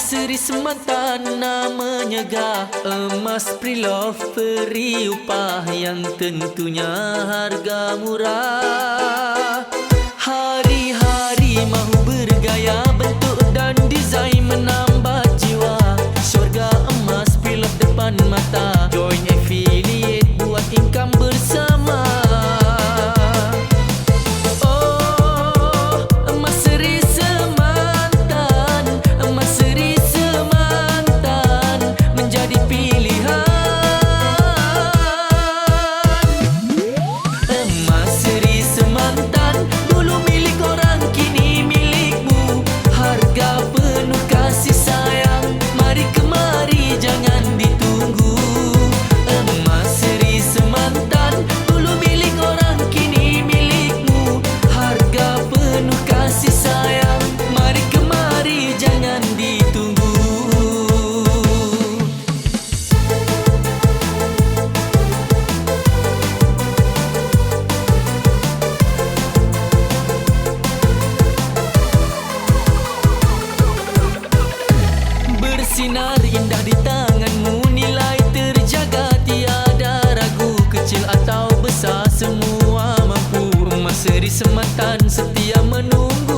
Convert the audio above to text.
seri sematan namanya gah Emas pre-love peri upah yang tentunya harga murah. Hari-hari mahu bergaya bentuk dan desain menambah jiwa. Syurga emas pre-love depan mata Bersinar indah di tanganmu. Nilai terjaga tiada ragu Kecil atau besar. Semua mampu Emas seri sematan setia menunggu